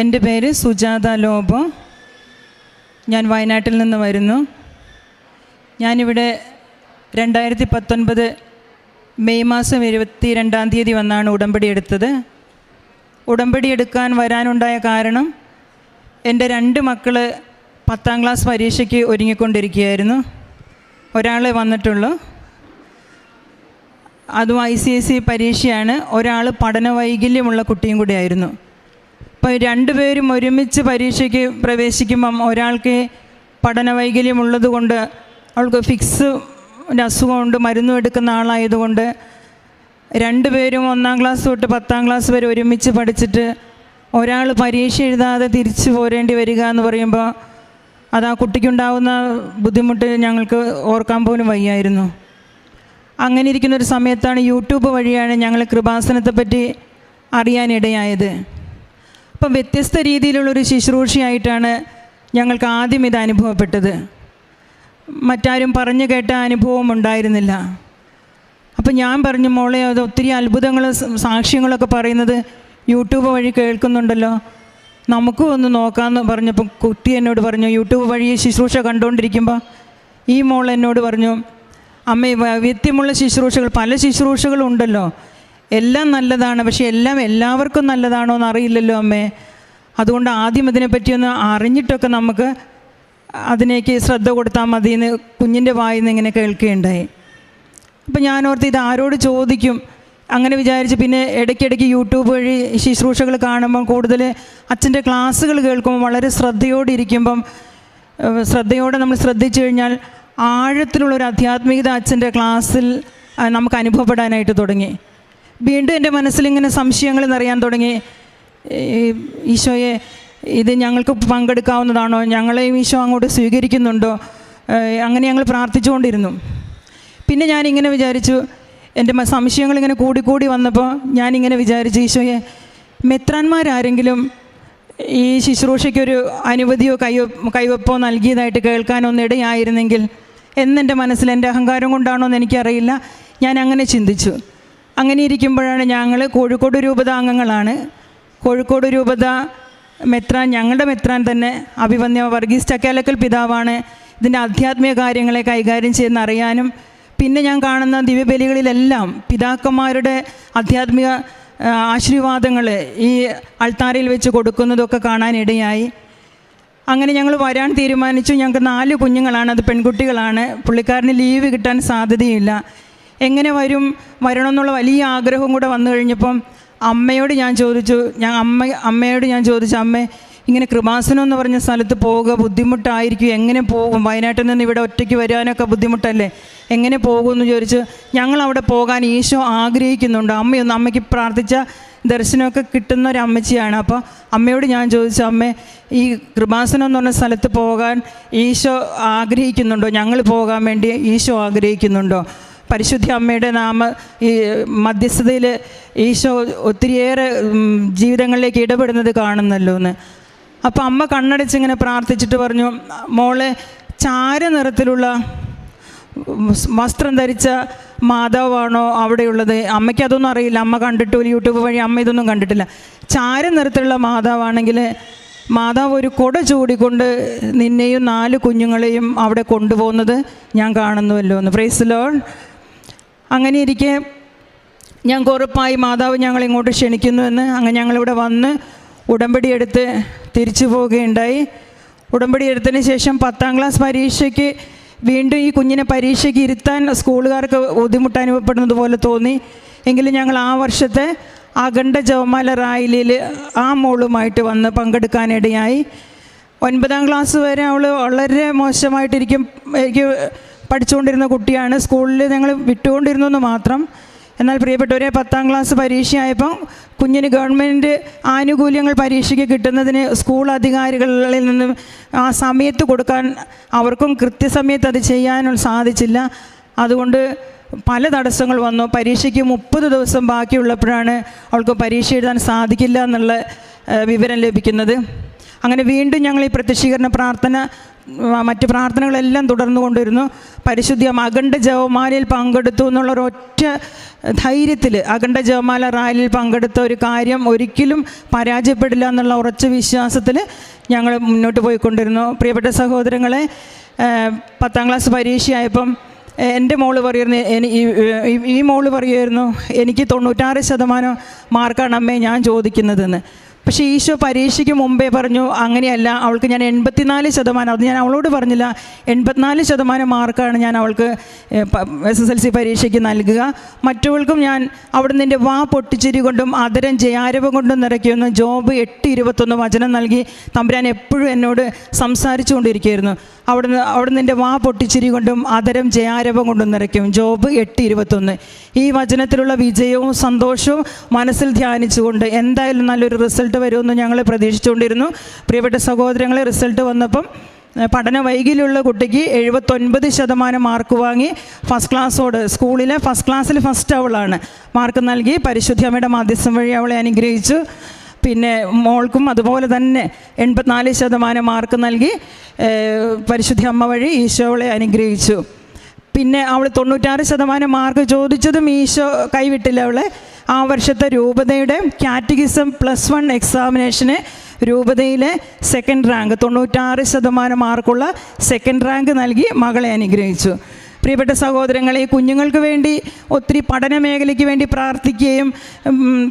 എന്റെ പേര് സുജാത ലോബോ. ഞാൻ വയനാട്ടിൽ നിന്ന് വരുന്നു. ഞാനിവിടെ രണ്ടായിരത്തി പത്തൊൻപത് മെയ് മാസം ഇരുപത്തി രണ്ടാം തീയതി വന്നാണ് ഉടമ്പടി എടുത്തത്. ഉടമ്പടി എടുക്കാൻ വരാനുണ്ടായ കാരണം എന്റെ രണ്ട് മക്കൾ പത്താം ക്ലാസ് പരീക്ഷയ്ക്ക് ഒരുങ്ങിക്കൊണ്ടിരിക്കുകയായിരുന്നു. ഒരാൾ വന്നിട്ടുള്ളൂ. അതും ഐ സി എസ് സി പരീക്ഷയാണ്. ഒരാൾ പഠന വൈകല്യമുള്ള കുട്ടിയും കൂടിയായിരുന്നു. അപ്പോൾ രണ്ടുപേരും ഒരുമിച്ച് പരീക്ഷയ്ക്ക് പ്രവേശിക്കുമ്പം ഒരാൾക്ക് പഠന വൈകല്യമുള്ളത് കൊണ്ട് അവൾക്ക് ഫിക്സ് അസുഖം കൊണ്ട് മരുന്നും എടുക്കുന്ന ആളായതുകൊണ്ട് രണ്ടുപേരും ഒന്നാം ക്ലാസ് തൊട്ട് പത്താം ക്ലാസ് വരെ ഒരുമിച്ച് പഠിച്ചിട്ട് ഒരാൾ പരീക്ഷ എഴുതാതെ തിരിച്ചു പോരേണ്ടി വരിക എന്ന് പറയുമ്പോൾ അത് ആ കുട്ടിക്കുണ്ടാവുന്ന ബുദ്ധിമുട്ട് ഞങ്ങൾക്ക് ഓർക്കാൻ പോലും വയ്യായിരുന്നു. അങ്ങനെ ഇരിക്കുന്ന ഒരു സമയത്താണ് യൂട്യൂബ് വഴിയാണ് ഞങ്ങൾ കൃപാസനത്തെപ്പറ്റി അറിയാനിടയായത്. അപ്പം വ്യത്യസ്ത രീതിയിലുള്ളൊരു ശുശ്രൂഷയായിട്ടാണ് ഞങ്ങൾക്ക് ആദ്യം ഇത് അനുഭവപ്പെട്ടത്. മറ്റാരും പറഞ്ഞു കേട്ട അനുഭവം ഉണ്ടായിരുന്നില്ല. അപ്പം ഞാൻ പറഞ്ഞു മോളെ അത് ഒത്തിരി അത്ഭുതങ്ങൾ സാക്ഷ്യങ്ങളൊക്കെ പറയുന്നത് യൂട്യൂബ് വഴി കേൾക്കുന്നുണ്ടല്ലോ. നമുക്കും ഒന്ന് നോക്കാമെന്ന് പറഞ്ഞപ്പോൾ കുട്ടി എന്നോട് പറഞ്ഞു യൂട്യൂബ് വഴി ശുശ്രൂഷ കണ്ടുകൊണ്ടിരിക്കുമ്പോൾ ഈ മോൾ എന്നോട് പറഞ്ഞു അമ്മ വൈവിധ്യമുള്ള ശുശ്രൂഷകൾ പല ശുശ്രൂഷകളും ഉണ്ടല്ലോ എല്ലാം നല്ലതാണ് പക്ഷേ എല്ലാം എല്ലാവർക്കും നല്ലതാണോ എന്ന് അറിയില്ലല്ലോ അമ്മേ. അതുകൊണ്ട് ആദ്യം ഇതിനെപ്പറ്റിയൊന്ന് അറിഞ്ഞിട്ടൊക്കെ നമുക്ക് അതിനേക്ക് ശ്രദ്ധ കൊടുത്താൽ മതി എന്ന് കുഞ്ഞിന്റെ വായിൽ നിന്ന് ഇങ്ങനെ കേൾക്കുകയുണ്ടായി. അപ്പം ഞാനോർത്ത് ഇത് ആരോട് ചോദിക്കും? അങ്ങനെ വിചാരിച്ച് പിന്നെ ഇടയ്ക്കിടയ്ക്ക് യൂട്യൂബ് വഴി ശുശ്രൂഷകൾ കാണുമ്പം കൂടുതൽ അച്ഛന്റെ ക്ലാസ്സുകൾ കേൾക്കുമ്പോൾ വളരെ ശ്രദ്ധയോടെ ഇരിക്കുമ്പം ശ്രദ്ധയോടെ നമ്മൾ ശ്രദ്ധിച്ചു കഴിഞ്ഞാൽ ആഴത്തിലുള്ളൊരു ആധ്യാത്മികത അച്ഛന്റെ ക്ലാസ്സിൽ നമുക്ക് അനുഭവപ്പെടാനായിട്ട് തുടങ്ങി. വീണ്ടും എന്റെ മനസ്സിൽ ഇങ്ങനെ സംശയങ്ങൾ നിറയാൻ തുടങ്ങി ഈശോയെ ഇത് ഞങ്ങൾക്ക് പങ്കെടുക്കാവുന്നതാണോ? ഞങ്ങളെയും ഈശോ അങ്ങോട്ട് സ്വീകരിക്കുന്നുണ്ടോ? അങ്ങനെ ഞങ്ങൾ പ്രാർത്ഥിച്ചുകൊണ്ടിരുന്നു. പിന്നെ ഞാനിങ്ങനെ വിചാരിച്ചു എന്റെ സംശയങ്ങൾ ഇങ്ങനെ കൂടിക്കൂടി വന്നപ്പോൾ ഞാനിങ്ങനെ വിചാരിച്ചു ഈശോയെ മെത്രാന്മാരാരെങ്കിലും ഈ ശുശ്രൂഷയ്ക്കൊരു അനുമതിയോ കൈവ കൈവപ്പോ നൽകിയതായിട്ട് കേൾക്കാനൊന്നിടയായിരുന്നെങ്കിൽ എന്നെന്റെ മനസ്സിൽ എന്റെ അഹങ്കാരം കൊണ്ടാണോ എന്ന് എനിക്കറിയില്ല. ഞാൻ അങ്ങനെ ചിന്തിച്ചു. അങ്ങനെ ഇരിക്കുമ്പോഴാണ് ഞങ്ങൾ കോഴിക്കോട് രൂപത അംഗങ്ങളാണ് കോഴിക്കോട് രൂപത മെത്രാൻ ഞങ്ങളുടെ മെത്രാൻ തന്നെ അഭിവന്യ വർഗീസ് ചക്കാലക്കൽ പിതാവാണ്. ഇതിന്റെ ആധ്യാത്മിക കാര്യങ്ങളെ കൈകാര്യം ചെയ്യുന്ന അറിയാനും പിന്നെ ഞാൻ കാണുന്ന ദിവ്യബലികളിലെല്ലാം പിതാക്കന്മാരുടെ ആധ്യാത്മിക ആശീർവാദങ്ങൾ ഈ അൾത്താരയിൽ വെച്ച് കൊടുക്കുന്നതൊക്കെ കാണാനിടയായി. അങ്ങനെ ഞങ്ങൾ വരാൻ തീരുമാനിച്ചു. ഞങ്ങൾക്ക് നാല് കുഞ്ഞുങ്ങളാണ്. അത് പെൺകുട്ടികളാണ്. പുള്ളിക്കാരന് ലീവ് കിട്ടാൻ സാധ്യതയില്ല. എങ്ങനെ വരും വരണമെന്നുള്ള വലിയ ആഗ്രഹം കൂടെ വന്നു കഴിഞ്ഞപ്പം അമ്മയോട് ഞാൻ ചോദിച്ചു ഞാൻ അമ്മ അമ്മയോട് ഞാൻ ചോദിച്ചു അമ്മേ ഇങ്ങനെ കൃപാസനം എന്ന് പറഞ്ഞ സ്ഥലത്ത് പോവുക ബുദ്ധിമുട്ടായിരിക്കും. എങ്ങനെ പോകും? വയനാട്ടിൽ നിന്ന് ഇവിടെ ഒറ്റയ്ക്ക് വരാനൊക്കെ ബുദ്ധിമുട്ടല്ലേ? എങ്ങനെ പോകുമെന്ന് ചോദിച്ച് ഞങ്ങൾ അവിടെ പോകാൻ ഈശോ ആഗ്രഹിക്കുന്നുണ്ട്. അമ്മയൊന്ന് അമ്മയ്ക്ക് പ്രാർത്ഥിച്ച ദർശനമൊക്കെ കിട്ടുന്ന ഒരു അമ്മച്ചിയാണ്. അപ്പോൾ അമ്മയോട് ഞാൻ ചോദിച്ചു അമ്മേ ഈ കൃപാസനം എന്ന് പറഞ്ഞ സ്ഥലത്ത് പോകാൻ ഈശോ ആഗ്രഹിക്കുന്നുണ്ടോ? ഞങ്ങൾ പോകാൻ വേണ്ടി ഈശോ ആഗ്രഹിക്കുന്നുണ്ടോ? പരിശുദ്ധ അമ്മയുടെ നാമ ഈ മധ്യസ്ഥതയിൽ ഈശോ ഒത്തിരിയേറെ ജീവിതങ്ങളിലേക്ക് ഇടപെടുന്നത് കാണുന്നല്ലോ എന്ന്. അപ്പോൾ അമ്മ കണ്ണടച്ച് ഇങ്ങനെ പ്രാർത്ഥിച്ചിട്ട് പറഞ്ഞു മോളെ ചാര നിറത്തിലുള്ള വസ്ത്രം ധരിച്ച മാതാവാണോ അവിടെയുള്ളത്? അമ്മയ്ക്ക് അതൊന്നും അറിയില്ല. അമ്മ കണ്ടിട്ടില്ല യൂട്യൂബ് വഴി അമ്മ ഇതൊന്നും കണ്ടിട്ടില്ല. ചാര നിറത്തിലുള്ള മാതാവാണെങ്കിൽ മാതാവ് ഒരു കൊട ചൂടിക്കൊണ്ട് നിന്നെയും നാല് കുഞ്ഞുങ്ങളെയും അവിടെ കൊണ്ടുപോകുന്നത് ഞാൻ കാണുന്നുവല്ലോ എന്ന്. പ്രൈസ് ലോൾ അങ്ങനെ ഇരിക്കെ ഞാൻ ഉറപ്പായി മാതാവ് ഞങ്ങൾ ഇങ്ങോട്ട് ക്ഷണിക്കുന്നുവെന്ന് അങ്ങനെ ഞങ്ങളിവിടെ വന്ന് ഉടമ്പടി എടുത്ത് തിരിച്ചു പോവുകയുണ്ടായി. ഉടമ്പടി എടുത്തതിന് ശേഷം പത്താം ക്ലാസ് പരീക്ഷയ്ക്ക് വീണ്ടും ഈ കുഞ്ഞിനെ പരീക്ഷയ്ക്ക് ഇരുത്താൻ സ്കൂളുകാർക്ക് ബുദ്ധിമുട്ട് അനുഭവപ്പെടുന്നത് പോലെ തോന്നി. എങ്കിലും ഞങ്ങൾ ആ വർഷത്തെ അഖണ്ഡ ജവമാല റായിലിൽ ആ മോളുമായിട്ട് വന്ന് പങ്കെടുക്കാനിടയായി. ഒൻപതാം ക്ലാസ് വരെ അവൾ വളരെ മോശമായിട്ടിരിക്കും. എനിക്ക് പഠിച്ചുകൊണ്ടിരുന്ന കുട്ടിയാണ്. സ്കൂളിൽ ഞങ്ങൾ വിട്ടുകൊണ്ടിരുന്നു എന്ന് മാത്രം. എന്നാൽ പ്രിയപ്പെട്ടവരെ പത്താം ക്ലാസ് പരീക്ഷയായപ്പം കുഞ്ഞിന് ഗവൺമെന്റ് ആനുകൂല്യങ്ങൾ പരീക്ഷയ്ക്ക് കിട്ടുന്നതിന് സ്കൂൾ അധികാരികളിൽ നിന്നും ആ സമയത്ത് കൊടുക്കാൻ അവർക്കും കൃത്യസമയത്ത് അത് ചെയ്യാനും സാധിച്ചില്ല. അതുകൊണ്ട് പല തടസ്സങ്ങൾ വന്നു. പരീക്ഷയ്ക്ക് മുപ്പത് ദിവസം ബാക്കിയുള്ളപ്പോഴാണ് അവൾക്ക് പരീക്ഷ എഴുതാൻ സാധിക്കില്ല എന്നുള്ള വിവരം ലഭിക്കുന്നത്. അങ്ങനെ വീണ്ടും ഞങ്ങൾ ഈ പ്രത്യക്ഷീകരണ പ്രാർത്ഥന മറ്റ് പ്രാർത്ഥനകളെല്ലാം തുടർന്നു കൊണ്ടിരുന്നു. പരിശുദ്ധി അഖണ്ഡ ജവമാലയിൽ പങ്കെടുത്തു എന്നുള്ള ഒരൊറ്റ ധൈര്യത്തിൽ അഖണ്ഡ ജവമാല റാലിയിൽ പങ്കെടുത്ത ഒരു കാര്യം ഒരിക്കലും പരാജയപ്പെടില്ല എന്നുള്ള ഉറച്ച വിശ്വാസത്തിൽ ഞങ്ങൾ മുന്നോട്ട് പോയിക്കൊണ്ടിരുന്നു. പ്രിയപ്പെട്ട സഹോദരങ്ങളെ പത്താം ക്ലാസ് പരീക്ഷയായപ്പം എന്റെ മോൾ പറയുന്നു ഈ മോൾ പറയുമായിരുന്നു എനിക്ക് തൊണ്ണൂറ്റാറ് ശതമാനം മാർക്കാണ് അമ്മേ ഞാൻ ചോദിക്കുന്നതെന്ന്. പക്ഷേ ഈശോ പരീക്ഷയ്ക്ക് മുമ്പേ പറഞ്ഞു അങ്ങനെയല്ല അവൾക്ക് ഞാൻ എൺപത്തിനാല് ശതമാനം അത് ഞാൻ അവളോട് പറഞ്ഞില്ല. എൺപത്തിനാല് ശതമാനം മാർക്കാണ് ഞാൻ അവൾക്ക് എസ് എസ് എൽ സി പരീക്ഷയ്ക്ക് നൽകുക. മറ്റവൾക്കും ഞാൻ അവിടെ നിന്റെ വാ പൊട്ടിച്ചിരി കൊണ്ടും അതരം ജയാരവം കൊണ്ടും നിറയ്ക്കുമെന്ന് ജോബ് എട്ട് ഇരുപത്തൊന്ന് വചനം നൽകി തമ്പുരാൻ എപ്പോഴും എന്നോട് സംസാരിച്ചു കൊണ്ടിരിക്കുകയായിരുന്നു അവിടുന്ന് അവിടുന്ന് എന്റെ വാ പൊട്ടിച്ചിരി കൊണ്ടും അതരം ജയാരവം കൊണ്ടും നിറയ്ക്കും. ജോബ് എട്ട് ഇരുപത്തൊന്ന്. ഈ വചനത്തിലുള്ള വിജയവും സന്തോഷവും മനസ്സിൽ ധ്യാനിച്ചുകൊണ്ട് എന്തായാലും നല്ലൊരു റിസൾട്ട് വരുമെന്ന് ഞങ്ങൾ പ്രതീക്ഷിച്ചുകൊണ്ടിരുന്നു. പ്രിയപ്പെട്ട സഹോദരങ്ങളെ റിസൾട്ട് വന്നപ്പം പഠന വൈകല്യമുള്ള കുട്ടിക്ക് എഴുപത്തൊൻപത് ശതമാനം മാർക്ക് വാങ്ങി ഫസ്റ്റ് ക്ലാസ്സോട് സ്കൂളിലെ ഫസ്റ്റ് ക്ലാസ്സിൽ ഫസ്റ്റ് അവളാണ്. മാർക്ക് നൽകി പരിശുദ്ധി അമ്മയുടെ മാധ്യസ്ഥം വഴി അവളെ അനുഗ്രഹിച്ചു. പിന്നെ മോൾക്കും അതുപോലെ തന്നെ എൺപത്തിനാല് ശതമാനം മാർക്ക് നൽകി പരിശുദ്ധി അമ്മ വഴി ഈശോളെ അനുഗ്രഹിച്ചു. പിന്നെ അവൾ തൊണ്ണൂറ്റാറ് ശതമാനം മാർക്ക് ചോദിച്ചതും ഈശോ കൈവിട്ടില്ല അവളെ. ആ വർഷത്തെ രൂപതയുടെ കാറ്റഗിസം പ്ലസ് വൺ എക്സാമിനേഷന് രൂപതയിലെ സെക്കൻഡ് റാങ്ക് തൊണ്ണൂറ്റാറ് ശതമാനം മാർക്കുള്ള സെക്കൻഡ് റാങ്ക് നൽകി മകളെ അനുഗ്രഹിച്ചു. പ്രിയപ്പെട്ട സഹോദരങ്ങളെ കുഞ്ഞുങ്ങൾക്ക് വേണ്ടി ഒത്തിരി പഠന മേഖലയ്ക്ക് വേണ്ടി പ്രാർത്ഥിക്കുകയും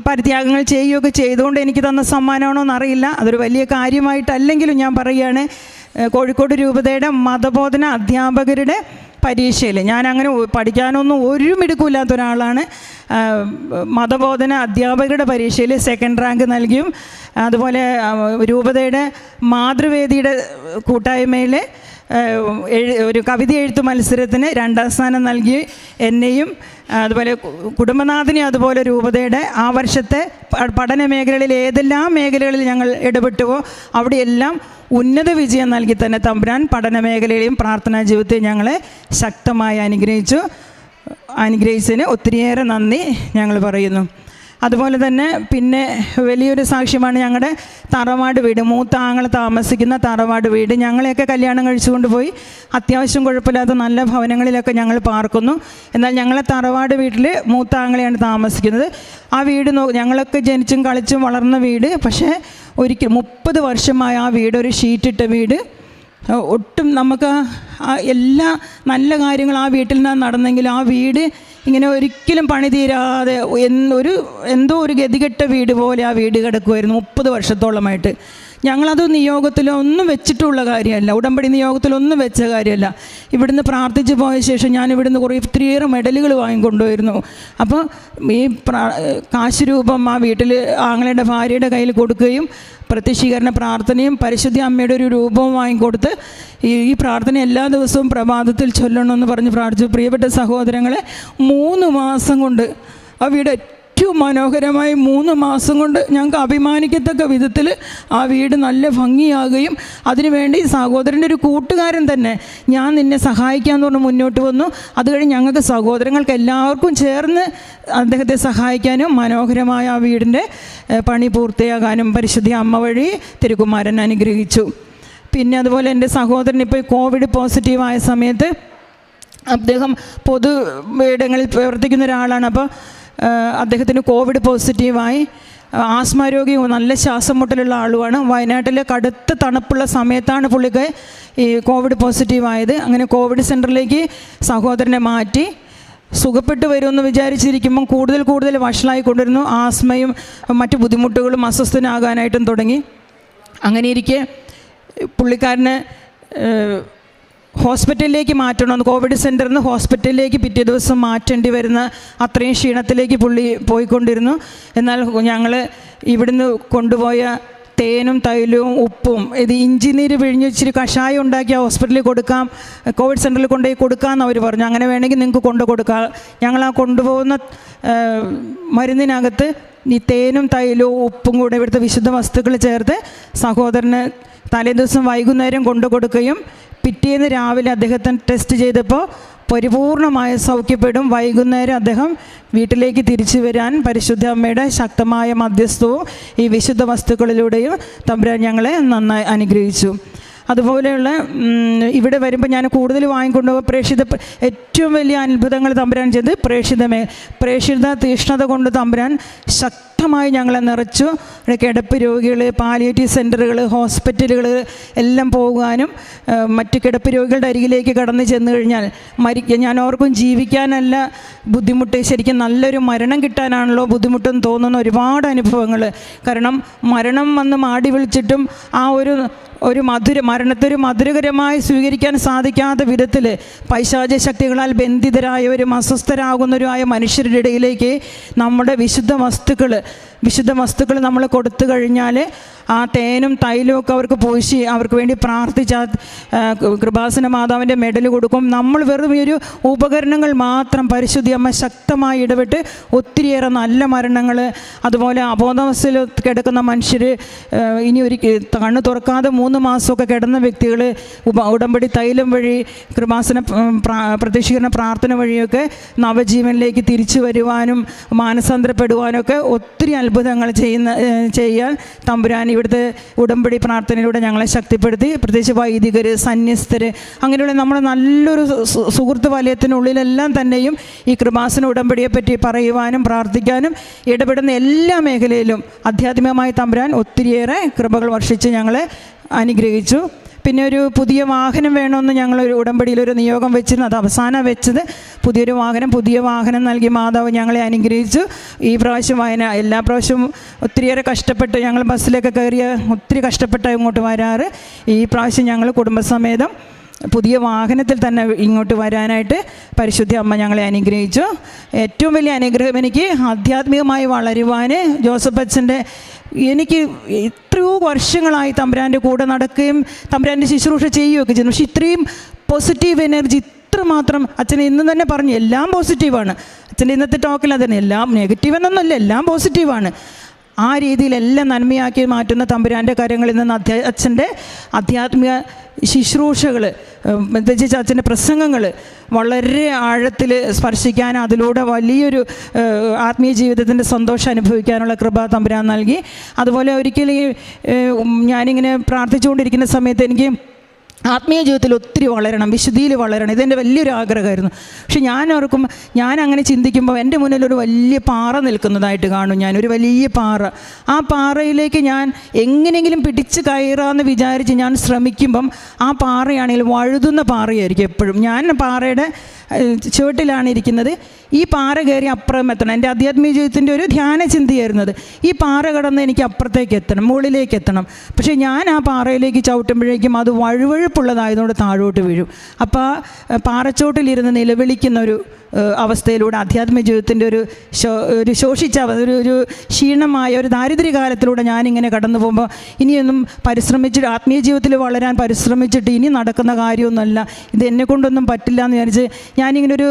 പരിത്യാഗങ്ങൾ ചെയ്യുകയൊക്കെ ചെയ്തുകൊണ്ട് എനിക്ക് തന്ന സമ്മാനമാണോ എന്നറിയില്ല. അതൊരു വലിയ കാര്യമായിട്ടല്ലെങ്കിലും ഞാൻ പറയുകയാണ്. കോഴിക്കോട് രൂപതയുടെ മതബോധന അധ്യാപകരുടെ പരീക്ഷയിൽ ഞാൻ അങ്ങനെ പഠിക്കാനൊന്നും ഒരു മിടുക്കില്ലാത്ത ഒരാളാണ്. മതബോധന അധ്യാപകരുടെ പരീക്ഷയിൽ സെക്കൻഡ് റാങ്ക് നൽകിയും അതുപോലെ രൂപതയുടെ മാതൃവേദിയുടെ കൂട്ടായ്മയിൽ ഒരു കവിത എഴുത്തു മത്സരത്തിന് രണ്ടാം സ്ഥാനം നൽകി എന്നെയും അതുപോലെ കുടുംബനാഥിനെ അതുപോലെ രൂപതയുടെ ആ വർഷത്തെ പഠന മേഖലകളിൽ ഏതെല്ലാം മേഖലകളിൽ ഞങ്ങൾ ഇടപെട്ടുവോ അവിടെയെല്ലാം ഉന്നത വിജയം നൽകി തന്നെ തമ്പുരാൻ പഠന മേഖലയിലെയും പ്രാർത്ഥനാ ജീവിതത്തെയും ഞങ്ങളെ ശക്തമായി അനുഗ്രഹിച്ചു. അനുഗ്രഹിച്ചതിന് ഒത്തിരിയേറെ നന്ദി ഞങ്ങൾ പറയുന്നു. അതുപോലെ തന്നെ പിന്നെ വലിയൊരു സാക്ഷ്യമാണ് ഞങ്ങളുടെ തറവാട് വീട്. മൂത്ത ആങ്ങൾ താമസിക്കുന്ന തറവാട് വീട്. ഞങ്ങളെയൊക്കെ കല്യാണം കഴിച്ചുകൊണ്ട് പോയി. അത്യാവശ്യം കുഴപ്പമില്ലാത്ത നല്ല ഭവനങ്ങളിലൊക്കെ ഞങ്ങൾ പാർക്കുന്നു. എന്നാൽ ഞങ്ങളെ തറവാട് വീട്ടിൽ മൂത്ത ആങ്ങളെയാണ് താമസിക്കുന്നത്. ആ വീട് ഞങ്ങളൊക്കെ ജനിച്ചും കളിച്ചും വളർന്ന വീട്. പക്ഷേ ഒരിക്കൽ മുപ്പത് വർഷമായ ആ വീട് ഒരു ഷീറ്റിട്ട വീട്. ഒട്ടും നമുക്ക് എല്ലാ നല്ല കാര്യങ്ങൾ ആ വീട്ടിൽ നിന്നാണ് നടന്നെങ്കിൽ ആ വീട് ഇങ്ങനെ ഒരിക്കലും പണി തീരാതെ ഒരു എന്തോ ഒരു ഗതികെട്ട വീട് പോലെ ആ വീട് കിടക്കുമായിരുന്നു മുപ്പത് വർഷത്തോളമായിട്ട്. ഞങ്ങളത് നിയോഗത്തിലോ ഒന്നും വെച്ചിട്ടുള്ള കാര്യമല്ല. ഉടമ്പടി നിയോഗത്തിലൊന്നും വെച്ച കാര്യമല്ല. ഇവിടുന്ന് പ്രാർത്ഥിച്ചു പോയ ശേഷം ഞാൻ ഇവിടുന്ന് കുറേ ഒത്തിരിയേറെ മെഡലുകൾ വാങ്ങിക്കൊണ്ടുവരുന്നു. അപ്പോൾ ഈ കാശ് രൂപം ആ വീട്ടിൽ ആങ്ങളുടെ ഭാര്യയുടെ കയ്യിൽ കൊടുക്കുകയും പ്രത്യക്ഷീകരണ പ്രാർത്ഥനയും പരിശുദ്ധി അമ്മയുടെ ഒരു രൂപവും വാങ്ങിക്കൊടുത്ത് ഈ ഈ പ്രാർത്ഥന എല്ലാ ദിവസവും പ്രഭാതത്തിൽ ചൊല്ലണമെന്ന് പറഞ്ഞ് പ്രാർത്ഥിച്ചു. പ്രിയപ്പെട്ട സഹോദരങ്ങളെ മൂന്ന് മാസം കൊണ്ട് ആ വീട് ഏറ്റവും മനോഹരമായി മൂന്ന് മാസം കൊണ്ട് ഞങ്ങൾക്ക് അഭിമാനിക്കത്തക്ക വിധത്തിൽ ആ വീട് നല്ല ഭംഗിയാകുകയും അതിനുവേണ്ടി സഹോദരന്റെ ഒരു കൂട്ടുകാരൻ തന്നെ ഞാൻ നിന്നെ സഹായിക്കാമെന്ന് പറഞ്ഞ് മുന്നോട്ട് വന്നു. അത് കഴിഞ്ഞ് ഞങ്ങൾക്ക് സഹോദരങ്ങൾക്ക് എല്ലാവർക്കും ചേർന്ന് അദ്ദേഹത്തെ സഹായിക്കാനും മനോഹരമായ ആ വീടിന്റെ പണി പൂർത്തിയാകാനും പരിശുദ്ധി അമ്മ വഴി തിരുകുമാരൻ അനുഗ്രഹിച്ചു. പിന്നെ അതുപോലെ എന്റെ സഹോദരൻ ഇപ്പോൾ കോവിഡ് പോസിറ്റീവായ സമയത്ത് അദ്ദേഹം പൊതു ഇടങ്ങളിൽ പ്രവർത്തിക്കുന്ന ഒരാളാണ്. അപ്പോൾ അദ്ദേഹത്തിന് കോവിഡ് പോസിറ്റീവായി. ആസ്മ രോഗി നല്ല ശ്വാസം മുട്ടലുള്ള ആളുമാണ് വയനാട്ടിലെ കടുത്ത തണുപ്പുള്ള സമയത്താണ് പുള്ളിക്ക് ഈ കോവിഡ് പോസിറ്റീവായത്. അങ്ങനെ കോവിഡ് സെന്ററിലേക്ക് സഹോദരനെ മാറ്റി. സുഖപ്പെട്ടു വരുമെന്ന് വിചാരിച്ചിരിക്കുമ്പം കൂടുതൽ കൂടുതൽ വഷളായി വഷളായിക്കൊണ്ടിരുന്നു ആസ്മയും മറ്റു ബുദ്ധിമുട്ടുകളും അസ്വസ്ഥനാകാനായിട്ടും തുടങ്ങി. അങ്ങനെ ഇരിക്കെ പുള്ളിക്കാരന് ഹോസ്പിറ്റലിലേക്ക് മാറ്റണമെന്ന് കോവിഡ് സെന്ററിൽ നിന്ന് ഹോസ്പിറ്റലിലേക്ക് പിറ്റേ ദിവസം മാറ്റേണ്ടി വരുന്ന അത്രയും ക്ഷീണത്തിലേക്ക് പുള്ളി പോയിക്കൊണ്ടിരുന്നു. എന്നാൽ ഞങ്ങൾ ഇവിടുന്ന് കൊണ്ടുപോയ തേനും തൈലവും ഉപ്പും ഇത് ഇഞ്ചി നീര് പിഴിഞ്ഞ് ഇച്ചിരി കഷായം ഉണ്ടാക്കി ആ ഹോസ്പിറ്റലിൽ കൊടുക്കാം കോവിഡ് സെന്ററിൽ കൊണ്ടുപോയി കൊടുക്കാമെന്ന് അവർ പറഞ്ഞു. അങ്ങനെ വേണമെങ്കിൽ നിങ്ങൾക്ക് കൊണ്ടു കൊടുക്കാം. ഞങ്ങൾ ആ കൊണ്ടുപോകുന്ന മരുന്നിനകത്ത് ഈ തേനും തൈലവും ഉപ്പും കൂടെ ഇവിടുത്തെ വിശുദ്ധ വസ്തുക്കൾ ചേർത്ത് സഹോദരന് തലേദിവസം വൈകുന്നേരം കൊണ്ടു കൊടുക്കുകയും പിറ്റേന്ന് രാവിലെ അദ്ദേഹത്തിന് ടെസ്റ്റ് ചെയ്തപ്പോൾ പരിപൂർണമായ സൗഖ്യപ്പെടും. വൈകുന്നേരം അദ്ദേഹം വീട്ടിലേക്ക് തിരിച്ചു വരാൻ പരിശുദ്ധ അമ്മയുടെ ശക്തമായ മധ്യസ്ഥവും ഈ വിശുദ്ധ വസ്തുക്കളിലൂടെയും തമ്പുരാൻ ഞങ്ങളെ നന്നായി അനുഗ്രഹിച്ചു. അതുപോലെയുള്ള ഇവിടെ വരുമ്പോൾ ഞാൻ കൂടുതൽ വാങ്ങിക്കൊണ്ട് പ്രേക്ഷിത ഏറ്റവും വലിയ അത്ഭുതങ്ങൾ തമ്പുരാൻ ചെയ്ത് പ്രേക്ഷിതമേ പ്രേക്ഷിത തീഷ്ണത കൊണ്ട് തമ്പുരാൻ ശക്തമായി ഞങ്ങളെ നിറച്ചു. കിടപ്പ് രോഗികൾ പാലിയേറ്റീവ് സെന്ററുകൾ ഹോസ്പിറ്റലുകൾ എല്ലാം പോകാനും മറ്റ് കിടപ്പ് രോഗികളുടെ അരികിലേക്ക് കടന്നു ചെന്ന് കഴിഞ്ഞാൽ മരിക്ക ഞാൻ ഓർക്കും ജീവിക്കാനല്ല ബുദ്ധിമുട്ട്. ശരിക്കും നല്ലൊരു മരണം കിട്ടാനാണല്ലോ ബുദ്ധിമുട്ടെന്ന് തോന്നുന്ന ഒരുപാട് അനുഭവങ്ങൾ കാരണം മരണം വന്ന് മാടി വിളിച്ചിട്ടും ആ ഒരു ഒരു മധുര മരണത്തൊരു മധുരകരമായി സ്വീകരിക്കാൻ സാധിക്കാത്ത വിധത്തിൽ പൈശാച ശക്തികളാൽ ബന്ധിതരായവരും അസ്വസ്ഥരാകുന്നവരുമായ മനുഷ്യരുടെ ഇടയിലേക്ക് നമ്മുടെ വിശുദ്ധ വസ്തുക്കൾ വിശുദ്ധ വസ്തുക്കൾ നമ്മൾ കൊടുത്തു കഴിഞ്ഞാൽ ആ തേനും തൈലും ഒക്കെ അവർക്ക് പൂശി അവർക്ക് വേണ്ടി പ്രാർത്ഥിച്ച കൃപാസന മാതാവിന്റെ മെഡൽ കൊടുക്കും. നമ്മൾ വെറും ഒരു ഉപകരണങ്ങൾ മാത്രം പരിശുദ്ധി അമ്മ ശക്തമായി ഇടപെട്ട് ഒത്തിരിയേറെ നല്ല മരണങ്ങൾ അതുപോലെ അബോധാവസ്ഥയിൽ കിടക്കുന്ന മനുഷ്യർ ഇനി ഒരു കണ്ണ് തുറക്കാതെ മൂന്ന് മാസമൊക്കെ കിടന്ന വ്യക്തികൾ ഉടമ്പടി തൈലം വഴി കൃപാസന പ്രതിഷ്ഠീകരണ പ്രാർത്ഥന വഴിയൊക്കെ നവജീവനിലേക്ക് തിരിച്ചു വരുവാനും മാനസാന്തരപ്പെടുവാനൊക്കെ ഒത്തിരി അത്ഭുതങ്ങൾ ചെയ്യുന്ന ചെയ്യാൻ തമ്പുരാൻ ഇവിടുത്തെ ഉടമ്പടി പ്രാർത്ഥനയിലൂടെ ഞങ്ങളെ ശക്തിപ്പെടുത്തി പ്രത്യേകിച്ച് വൈദികർ സന്യസ്തർ അങ്ങനെയുള്ള നമ്മുടെ നല്ലൊരു സുഹൃത്ത് വലയത്തിനുള്ളിലെല്ലാം തന്നെയും ഈ കൃപാസന ഉടമ്പടിയെ പറ്റി പറയുവാനും പ്രാർത്ഥിക്കാനും ഇടപെടുന്ന എല്ലാ മേഖലയിലും ആധ്യാത്മികമായി തമ്പുരാൻ ഒത്തിരിയേറെ കൃപകൾ വർഷിച്ച് ഞങ്ങളെ അനുഗ്രഹിച്ചു. പിന്നെ ഒരു പുതിയ വാഹനം വേണമെന്ന് ഞങ്ങൾ ഒരു ഉടമ്പടിയിൽ ഒരു നിയോഗം വെച്ചിരുന്നു. അത് അവസാനം വെച്ചത് പുതിയൊരു വാഹനം പുതിയ വാഹനം നൽകി മാതാവ് ഞങ്ങളെ അനുഗ്രഹിച്ചു. ഈ പ്രാവശ്യം വായന എല്ലാ പ്രാവശ്യവും ഒത്തിരിയേറെ കഷ്ടപ്പെട്ട് ഞങ്ങൾ ബസ്സിലൊക്കെ കയറിയ ഒത്തിരി കഷ്ടപ്പെട്ട് ഇങ്ങോട്ട് വരാറ്. ഈ പ്രാവശ്യം ഞങ്ങൾ കുടുംബസമേതം പുതിയ വാഹനത്തിൽ തന്നെ ഇങ്ങോട്ട് വരാനായിട്ട് പരിശുദ്ധി അമ്മ ഞങ്ങളെ അനുഗ്രഹിച്ചു. ഏറ്റവും വലിയ അനുഗ്രഹം എനിക്ക് ആധ്യാത്മികമായി വളരുവാൻ ജോസഫ് അച്ഛന്റെ എനിക്ക് എത്രയോ വർഷങ്ങളായി തമ്പുരാന്റെ കൂടെ നടക്കുകയും തമ്പുരാന്റെ ശുശ്രൂഷ ചെയ്യുകയൊക്കെ ചെയ്യുന്നു. പക്ഷെ ഇത്രയും പോസിറ്റീവ് എനർജി ഇത്രമാത്രം അച്ഛൻ ഇന്ന് തന്നെ പറഞ്ഞു എല്ലാം പോസിറ്റീവാണ് അച്ഛന്റെ ഇന്നത്തെ ടോക്കിൽ അതന്നെ എല്ലാം നെഗറ്റീവ് എന്നൊന്നുമല്ല എല്ലാം പോസിറ്റീവാണ് ആ രീതിയിലെല്ലാം നന്മയാക്കി മാറ്റുന്ന തമ്പുരാന്റെ കാര്യങ്ങളിൽ നിന്ന് അധ്യാ അച്ഛന്റെ ആധ്യാത്മിക ശുശ്രൂഷകൾ പ്രത്യേകിച്ച് അച്ഛന്റെ പ്രസംഗങ്ങൾ വളരെ ആഴത്തിൽ സ്പർശിക്കാൻ അതിലൂടെ വലിയൊരു ആത്മീയ ജീവിതത്തിന്റെ സന്തോഷം അനുഭവിക്കാനുള്ള കൃപ തമ്പുരാൻ നൽകി. അതുപോലെ ഒരിക്കലും ഞാനിങ്ങനെ പ്രാർത്ഥിച്ചുകൊണ്ടിരിക്കുന്ന സമയത്ത് എനിക്ക് ആത്മീയ ജീവിതത്തിൽ ഒത്തിരി വളരണം വിശുദ്ധിയിൽ വളരണം ഇതെന്റെ വലിയൊരു ആഗ്രഹമായിരുന്നു. പക്ഷെ ഞാൻ ഓർക്കും ഞാൻ അങ്ങനെ ചിന്തിക്കുമ്പോൾ എന്റെ മുന്നിൽ ഒരു വലിയ പാറ നിൽക്കുന്നതായിട്ട് കാണും ഞാൻ ഒരു വലിയ പാറ. ആ പാറയിലേക്ക് ഞാൻ എങ്ങനെയെങ്കിലും പിടിച്ച് കയറാമെന്ന് വിചാരിച്ച് ഞാൻ ശ്രമിക്കുമ്പം ആ പാറയാണെങ്കിൽ വഴുതുന്ന പാറയായിരിക്കും എപ്പോഴും. ഞാൻ പാറയുടെ ചുവട്ടിലാണ് ഇരിക്കുന്നത്. ഈ പാറ കയറി അപ്പുറം എത്തണം. എന്റെ ആധ്യാത്മിക ജീവിതത്തിന്റെ ഒരു ധ്യാന ചിന്തയായിരുന്നു അത് ഈ പാറ കടന്ന് എനിക്ക് അപ്പുറത്തേക്ക് എത്തണം മുകളിലേക്ക് എത്തണം. പക്ഷേ ഞാൻ ആ പാറയിലേക്ക് ചവിട്ടുമ്പോഴേക്കും അത് വഴുവഴുപ്പുള്ളതായതുകൊണ്ട് താഴോട്ട് വീഴും. അപ്പോൾ പാറച്ചോട്ടിലിരുന്ന് നിലവിളിക്കുന്ന ഒരു ഏഹ്, അവസ്ഥയിലൂടെ ആധ്യാത്മിക ജീവിതത്തിന്റെ ഒരു ഒരു ശോഷിച്ച ഒരു ഒരു ക്ഷീണമായ ഒരു ദാരിദ്ര്യ കാലത്തിലൂടെ ഞാനിങ്ങനെ കടന്നു പോകുമ്പോൾ ഇനിയൊന്നും പരിശ്രമിച്ച് ആത്മീയ ജീവിതത്തിൽ വളരാൻ പരിശ്രമിച്ചിട്ട് ഇനി നടക്കുന്ന കാര്യമൊന്നുമല്ല. ഇത് എന്നെ കൊണ്ടൊന്നും പറ്റില്ല എന്ന് വിചാരിച്ച് ഞാനിങ്ങനെ ഒരു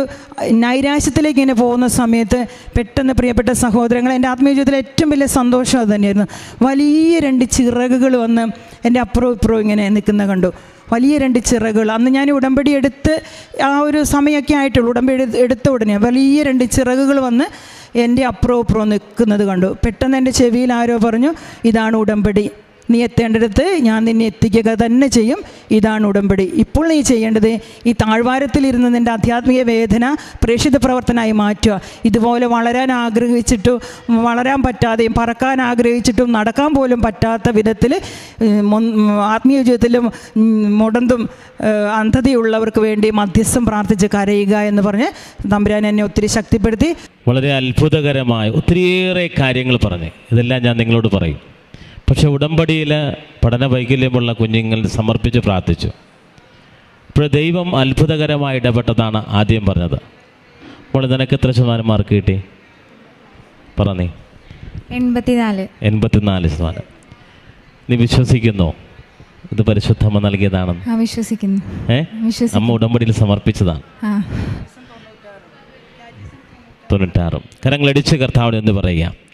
നൈരാശ്യത്തിലേക്ക് ഇങ്ങനെ പോകുന്ന സമയത്ത് പെട്ടെന്ന് പ്രിയപ്പെട്ട സഹോദരങ്ങൾ എന്റെ ആത്മീയ ജീവിതത്തിലെ ഏറ്റവും വലിയ സന്തോഷം അത് തന്നെയായിരുന്നു. വലിയ രണ്ട് ചിറകുകൾ വന്ന് എന്റെ അപ്പുറവും ഇപ്പുറവും ഇങ്ങനെ നിൽക്കുന്ന കണ്ടു. വലിയ രണ്ട് ചിറകുകൾ. അന്ന് ഞാൻ ഉടമ്പടി എടുത്ത് ആ ഒരു സമയമൊക്കെ ആയിട്ടുള്ളൂ. ഉടമ്പടി എടുത്ത് ഉടനെ വലിയ രണ്ട് ചിറകുകൾ വന്ന് എന്റെ അപ്പുറവും അപ്പുറവും നിൽക്കുന്നത് കണ്ടു. പെട്ടെന്ന് എന്റെ ചെവിയിൽ ആരോ പറഞ്ഞു ഇതാണ് ഉടമ്പടി. നീ എത്തേണ്ടടുത്ത് ഞാൻ നിന്നെ എത്തിക്കുക തന്നെ ചെയ്യും. ഇതാണ് ഉടമ്പടി. ഇപ്പോൾ നീ ചെയ്യേണ്ടത് ഈ താഴ്വാരത്തിലിരുന്ന് നിന്റെ ആധ്യാത്മിക വേദന പ്രേക്ഷിത പ്രവർത്തനമായി മാറ്റുക. ഇതുപോലെ വളരാൻ ആഗ്രഹിച്ചിട്ടും വളരാൻ പറ്റാതെയും പറക്കാൻ ആഗ്രഹിച്ചിട്ടും നടക്കാൻ പോലും പറ്റാത്ത വിധത്തിൽ ആത്മീയ ജീവിതത്തിലും മുടന്തും അന്ധതയുള്ളവർക്ക് വേണ്ടി മധ്യസ്ഥം പ്രാർത്ഥിച്ച് കരയുക എന്ന് പറഞ്ഞ് തമ്പുരാൻ എന്നെ ഒത്തിരി ശക്തിപ്പെടുത്തി. വളരെ അത്ഭുതകരമായ ഒത്തിരിയേറെ കാര്യങ്ങൾ പറഞ്ഞു. ഇതെല്ലാം ഞാൻ നിങ്ങളോട് പറയും. പക്ഷെ ഉടമ്പടിയിൽ പഠന വൈകല്യമുള്ള കുഞ്ഞുങ്ങൾ സമർപ്പിച്ച് പ്രാർത്ഥിച്ചു. ഇപ്പോൾ ദൈവം അത്ഭുതകരമായി ഇടപെട്ടതാണ് ആദ്യം പറഞ്ഞത്. അപ്പോൾ നിനക്ക് എത്ര ശതമാനം മാർക്ക് കിട്ടി? പറഞ്ഞേ എൺപത്തിനാല്. എൺപത്തിനാല് ശതമാനം. നീ വിശ്വസിക്കുന്നു? ഇത് പരിശുദ്ധമ്മ നൽകിയതാണെന്ന്. വിശ്വസിക്കുന്നു. ഏ? അമ്മ ഉടമ്പടിയിൽ സമർപ്പിച്ചതാണ്. തൊണ്ണൂറ്റാറും. കരങ്ങളടിച്ച് കർത്താവിനെ എന്ന് പറയുക.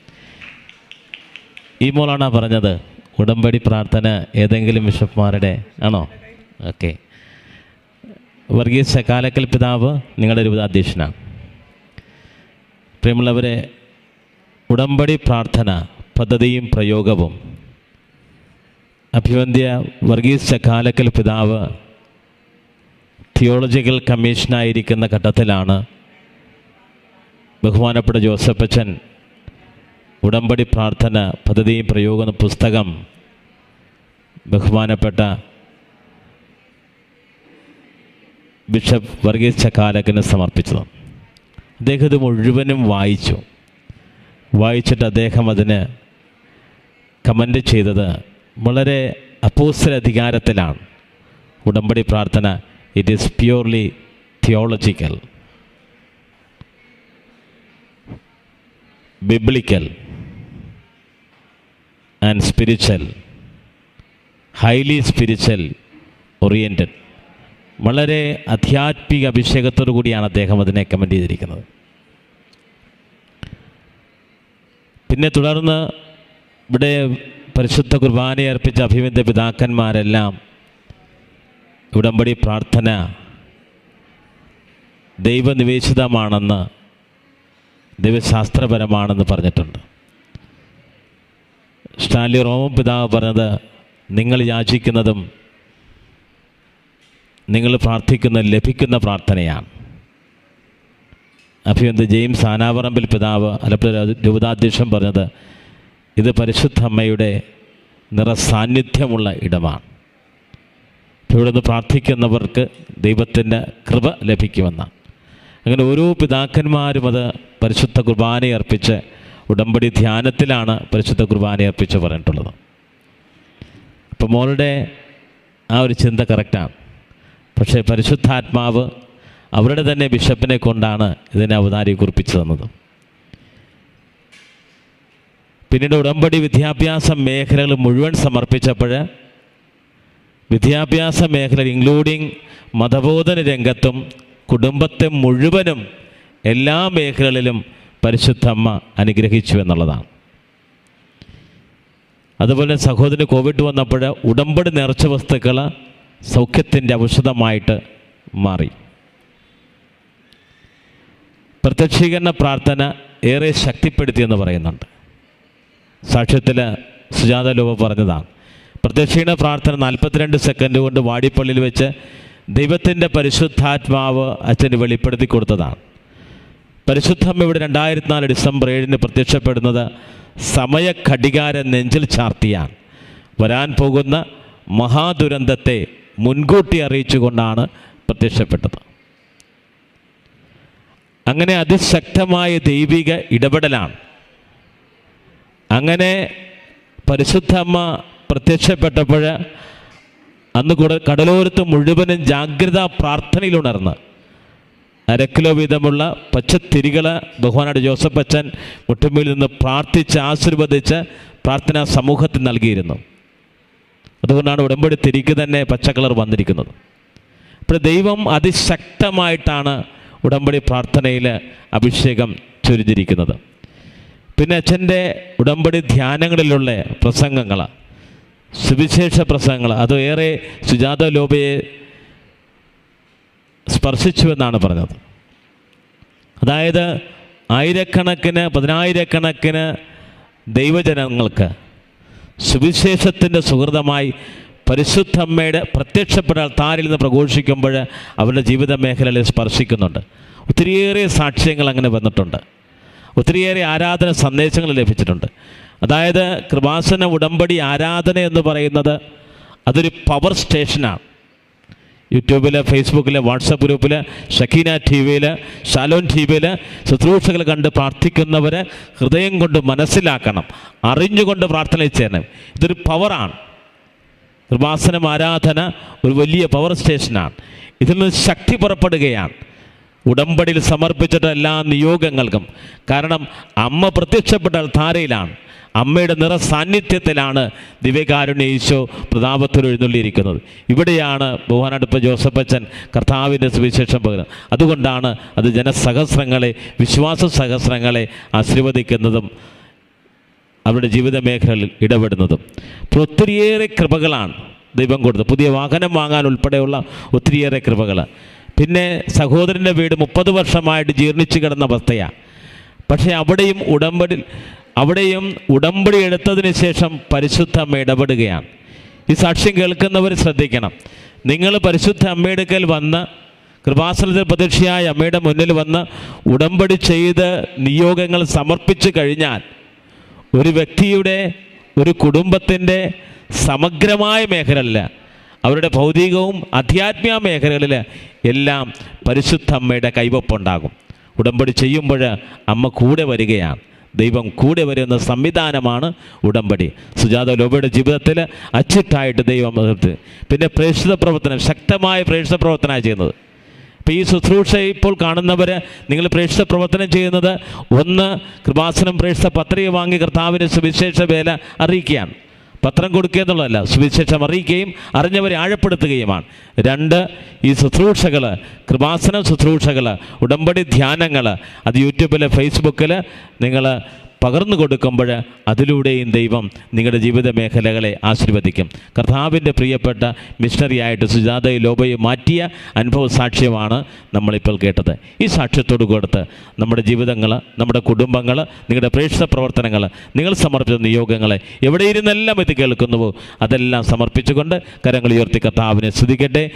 ഈ മോളാണോ പറഞ്ഞത്? ഉടമ്പടി പ്രാർത്ഥന ഏതെങ്കിലും ബിഷപ്പ്മാരുടെ ആണോ? ഓക്കെ. വർഗീസ് ചക്കാലക്കൽ പിതാവ് നിങ്ങളുടെ രൂപതാധ്യക്ഷനാണ് പ്രിയമുള്ളവരെ ഉടമ്പടി പ്രാർത്ഥന പദ്ധതിയും പ്രയോഗവും അഭിവന്ധ്യ വർഗീസ് ചക്കാലക്കൽ പിതാവ് തിയോളജിക്കൽ കമ്മീഷനായിരിക്കുന്ന ഘട്ടത്തിലാണ് ബഹുമാനപ്പെട്ട ജോസഫച്ചൻ ഉടമ്പടി പ്രാർത്ഥന പദ്ധതി പ്രയോഗ പുസ്തകം ബഹുമാനപ്പെട്ട ബിഷപ്പ് വർഗീസ് ചക്കാലക്കിന് സമർപ്പിച്ചത് അദ്ദേഹം ഇത് മുഴുവനും വായിച്ചു. വായിച്ചിട്ട് അദ്ദേഹം അതിന് കമന്റ് ചെയ്തത് വളരെ അപ്പോസ്റ്റൽ അധികാരത്തിലാണ് ഉടമ്പടി പ്രാർത്ഥന it is purely theological biblical and spiritual highly spiritual oriented വളരെ ആധ്യാത്മിക അഭിഷേകത്തോടു കൂടിയാണ് അദ്ദേഹം അതിനെ കമന്റ് ചെയ്തിരിക്കുന്നത്. പിന്നെ തുടർന്ന് ഇവിടെ പരിശുദ്ധ കുർബാന അർപ്പിച്ച അഭിമന്യ പിതാക്കന്മാരെല്ലാം ഉടമ്പടി പ്രാർത്ഥന ദൈവനിവേശിതമാണെന്ന് ദൈവശാസ്ത്രപരമാണെന്ന് പറഞ്ഞിട്ടുണ്ട്. സ്റ്റാൻലി റോമ പിതാവ് പറഞ്ഞത് നിങ്ങൾ യാചിക്കുന്നതും നിങ്ങൾ പ്രാർത്ഥിക്കുന്ന ലഭിക്കുന്ന പ്രാർത്ഥനയാണ്. അഭിയന്ത് ജെയിംസ് ആനാവറമ്പിൽ പിതാവ് അലപ്പുഴ രൂപതാധ്യക്ഷൻ പറഞ്ഞത് ഇത് പരിശുദ്ധ അമ്മയുടെ നിറസാന്നിധ്യമുള്ള ഇടമാണ്. ഇവിടുന്ന് പ്രാർത്ഥിക്കുന്നവർക്ക് ദൈവത്തിന്റെ കൃപ ലഭിക്കുമെന്നാണ്. അങ്ങനെ ഓരോ പിതാക്കന്മാരും അത് പരിശുദ്ധ കുർബാന അർപ്പിച്ച് ഉടമ്പടി ധ്യാനത്തിലാണ് പരിശുദ്ധ കുർബാന അർപ്പിച്ച് പറഞ്ഞിട്ടുള്ളത്. അപ്പോൾ മോളുടെ ആ ഒരു ചിന്ത കറക്റ്റാണ്. പക്ഷേ പരിശുദ്ധാത്മാവ് അവരുടെ തന്നെ ബിഷപ്പിനെ കൊണ്ടാണ് ഇതിനെ അവതാരി കുറിപ്പിച്ചു തന്നത് പിന്നീട് ഉടമ്പടി വിദ്യാഭ്യാസ മേഖലകൾ മുഴുവൻ സമർപ്പിച്ചപ്പോൾ വിദ്യാഭ്യാസ മേഖല ഇൻക്ലൂഡിങ് മതബോധന രംഗത്തും കുടുംബത്തെ മുഴുവനും എല്ലാ മേഖലകളിലും പരിശുദ്ധമ്മ അനുഗ്രഹിച്ചു എന്നുള്ളതാണ്. അതുപോലെ സഹോദരന് കോവിഡ് വന്നപ്പോൾ ഉടമ്പടി നേർച്ച വസ്തുക്കൾ സൗഖ്യത്തിന്റെ ഔഷധമായിട്ട് മാറി. പ്രത്യക്ഷീകരണ പ്രാർത്ഥന ഏറെ ശക്തിപ്പെടുത്തിയെന്ന് പറയുന്നുണ്ട്. സാക്ഷ്യത്തിൽ സുജാത ലോപ പറഞ്ഞതാണ്. പ്രത്യക്ഷീകരണ പ്രാർത്ഥന നാൽപ്പത്തിരണ്ട് സെക്കൻഡ് കൊണ്ട് വാടിപ്പള്ളിയിൽ വെച്ച് ദൈവത്തിന്റെ പരിശുദ്ധാത്മാവ് അച്ഛന് വെളിപ്പെടുത്തി കൊടുത്തതാണ്. പരിശുദ്ധമ്മ ഇവിടെ രണ്ടായിരത്തി നാല് ഡിസംബർ ഏഴിന് പ്രത്യക്ഷപ്പെടുന്നത് സമയ ഘടികാര നെഞ്ചിൽ ചാർത്തിയാണ്. വരാൻ പോകുന്ന മഹാദുരന്തത്തെ മുൻകൂട്ടി അറിയിച്ചുകൊണ്ടാണ് പ്രത്യക്ഷപ്പെട്ടത്. അങ്ങനെ അതിശക്തമായ ദൈവിക ഇടപെടലാണ്. അങ്ങനെ പരിശുദ്ധമ്മ പ്രത്യക്ഷപ്പെട്ടപ്പോൾ അന്ന് കൂടെ കടലോരത്ത് മുഴുവനും ജാഗ്രതാ പ്രാർത്ഥനയിലുണർന്ന് അര കിലോ വീതമുള്ള പച്ചത്തിരികൾ ബഹുമാനായിട്ട് ജോസഫ് അച്ഛൻ മുട്ടുമ്പിൽ നിന്ന് പ്രാർത്ഥിച്ച് ആശീർവദിച്ച് പ്രാർത്ഥനാ സമൂഹത്തിൽ നൽകിയിരുന്നു. അതുകൊണ്ടാണ് ഉടമ്പടി തിരിക്ക് തന്നെ പച്ചക്കളർ കളർ വന്നിരിക്കുന്നത്. അപ്പോൾ ദൈവം അതിശക്തമായിട്ടാണ് ഉടമ്പടി പ്രാർത്ഥനയിൽ അഭിഷേകം ചൊരിഞ്ഞിരിക്കുന്നത്. പിന്നെ അച്ഛന്റെ ഉടമ്പടി ധ്യാനങ്ങളിലുള്ള പ്രസംഗങ്ങൾ സുവിശേഷ പ്രസംഗങ്ങൾ അത് ഏറെ സുജാത ലോബയെ സ്പർശിച്ചുവെന്നാണ് പറഞ്ഞത്. അതായത് ആയിരക്കണക്കിന് പതിനായിരക്കണക്കിന് ദൈവജനങ്ങൾക്ക് സുവിശേഷത്തിന്റെ സുഹൃതമായി പരിശുദ്ധമ്മയുടെ പ്രത്യക്ഷപ്പെടാൻ താരിൽ നിന്ന് പ്രഘോഷിക്കുമ്പോൾ അവരുടെ ജീവിത മേഖലയിൽ സ്പർശിക്കുന്നുണ്ട്. ഒത്തിരിയേറെ സാക്ഷ്യങ്ങൾ അങ്ങനെ വന്നിട്ടുണ്ട്. ഒത്തിരിയേറെ ആരാധന സന്ദേശങ്ങൾ ലഭിച്ചിട്ടുണ്ട്. അതായത് കൃപാസന ഉടമ്പടി ആരാധന എന്ന് പറയുന്നത് അതൊരു പവർ സ്റ്റേഷനാണ്. യൂട്യൂബിൽ ഫേസ്ബുക്കിൽ വാട്സപ്പ് ഗ്രൂപ്പിൽ ഷക്കീന ടി വിയിൽ ഷാലോൻ ടി വിയിൽ ശുശ്രൂഷകൾ കണ്ട് പ്രാർത്ഥിക്കുന്നവരെ ഹൃദയം കൊണ്ട് മനസ്സിലാക്കണം അറിഞ്ഞുകൊണ്ട് പ്രാർത്ഥന ചെയ്യണം. ഇതൊരു പവറാണ്. കൃപാസനം ആരാധന ഒരു വലിയ പവർ സ്റ്റേഷനാണ്. ഇതിൽ നിന്ന് ശക്തി പുറപ്പെടുകയാണ്. ഉടമ്പടിയിൽ സമർപ്പിച്ചിട്ട് എല്ലാ നിയോഗങ്ങൾക്കും. കാരണം അമ്മ പ്രത്യക്ഷപ്പെട്ടാൽ ധാരയിലാണ് അമ്മയുടെ നിറ സാന്നിധ്യത്തിലാണ് ദിവ്യകാരുണ്യ ഈശോ പ്രതാപത്തിൽ എഴുന്നള്ളിയിരിക്കുന്നത്. ഇവിടെയാണ് ജോസഫ് അച്ഛൻ കർത്താവിന്റെ സുവിശേഷം പകരുന്നത് അതുകൊണ്ടാണ് അത് ജനസഹസ്രങ്ങളെ വിശ്വാസ സഹസ്രങ്ങളെ ആശീർവദിക്കുന്നതും അവരുടെ ജീവിത മേഖലകളിൽ ഇടപെടുന്നതും. അപ്പോൾ ഒത്തിരിയേറെ കൃപകളാണ് ദൈവം കൊടുത്തത്. പുതിയ വാഹനം വാങ്ങാൻ ഉൾപ്പെടെയുള്ള ഒത്തിരിയേറെ കൃപകൾ പിന്നെ സഹോദരന്റെ വീട് മുപ്പത് വർഷമായിട്ട് ജീർണിച്ചു കിടന്ന അവസ്ഥയാണ് പക്ഷേ അവിടെയും ഉടമ്പടി അവിടെയും ഉടമ്പടി എടുത്തതിന് ശേഷം പരിശുദ്ധ അമ്മ ഇടപെടുകയാണ്. ഈ സാക്ഷ്യം കേൾക്കുന്നവർ ശ്രദ്ധിക്കണം. നിങ്ങൾ പരിശുദ്ധ അമ്മയെടുക്കൽ വന്ന് കൃപാസനത്തിൽ പ്രതീക്ഷയായ അമ്മയുടെ മുന്നിൽ വന്ന് ഉടമ്പടി ചെയ്ത് നിയോഗങ്ങൾ സമർപ്പിച്ചു കഴിഞ്ഞാൽ ഒരു വ്യക്തിയുടെ ഒരു കുടുംബത്തിന്റെ സമഗ്രമായ മേഖലകളിൽ അവരുടെ ഭൗതികവും അധ്യാത്മിക മേഖലകളിൽ എല്ലാം പരിശുദ്ധ അമ്മയുടെ കൈവപ്പുണ്ടാകും. ഉടമ്പടി ചെയ്യുമ്പോൾ അമ്മ കൂടെ വരികയാണ്. ദൈവം കൂടെ വരുന്ന സംവിധാനമാണ് ഉടമ്പടി. സുജാത ലോബയുടെ ജീവിതത്തിൽ അച്ചിട്ടായിട്ട് ദൈവം പിന്നെ പ്രേക്ഷിത പ്രവർത്തനം ശക്തമായ പ്രേക്ഷിത പ്രവർത്തനമാണ് ചെയ്യുന്നത്. ഇപ്പോൾ ഈ ശുശ്രൂഷ ഇപ്പോൾ കാണുന്നവർ നിങ്ങൾ പ്രേക്ഷിത പ്രവർത്തനം ചെയ്യുന്നത് ഒന്ന് കൃപാസനം പ്രേക്ഷിത പത്രിക വാങ്ങി കർത്താവിന്റെ സുവിശേഷ വേല അറിയിക്കുകയാണ്. പത്രം കൊടുക്കുക എന്നുള്ളതല്ല. സുവിശേഷം അറിയിക്കുകയും അറിഞ്ഞവരെ ആഴപ്പെടുത്തുകയുമാണ്. രണ്ട് ഈ ശുശ്രൂഷകൾ കൃപാസന ശുശ്രൂഷകൾ ഉടമ്പടി ധ്യാനങ്ങൾ അത് യൂട്യൂബിൽ ഫേസ്ബുക്കിൽ നിങ്ങൾ പകർന്നു കൊടുക്കുമ്പോൾ അതിലൂടെയും ദൈവം നിങ്ങളുടെ ജീവിത മേഖലകളെ ആശീർവദിക്കും. കർത്താവിന്റെ പ്രിയപ്പെട്ട മിഷണറിയായിട്ട് സുജാതയും ലോബയും മാറ്റിയ അനുഭവ സാക്ഷ്യമാണ് നമ്മളിപ്പോൾ കേട്ടത്. ഈ സാക്ഷ്യത്തോട് കൊടുത്ത് നമ്മുടെ ജീവിതങ്ങൾ നമ്മുടെ കുടുംബങ്ങൾ നിങ്ങളുടെ പ്രേക്ഷിത പ്രവർത്തനങ്ങൾ നിങ്ങൾ സമർപ്പിച്ച നിയോഗങ്ങളെ എവിടെ ഇരുന്നെല്ലാം ഇത് കേൾക്കുന്നുവോ അതെല്ലാം സമർപ്പിച്ചുകൊണ്ട് കരങ്ങൾ ഉയർത്തി കർത്താവിനെ സ്തുതിക്കട്ടെ.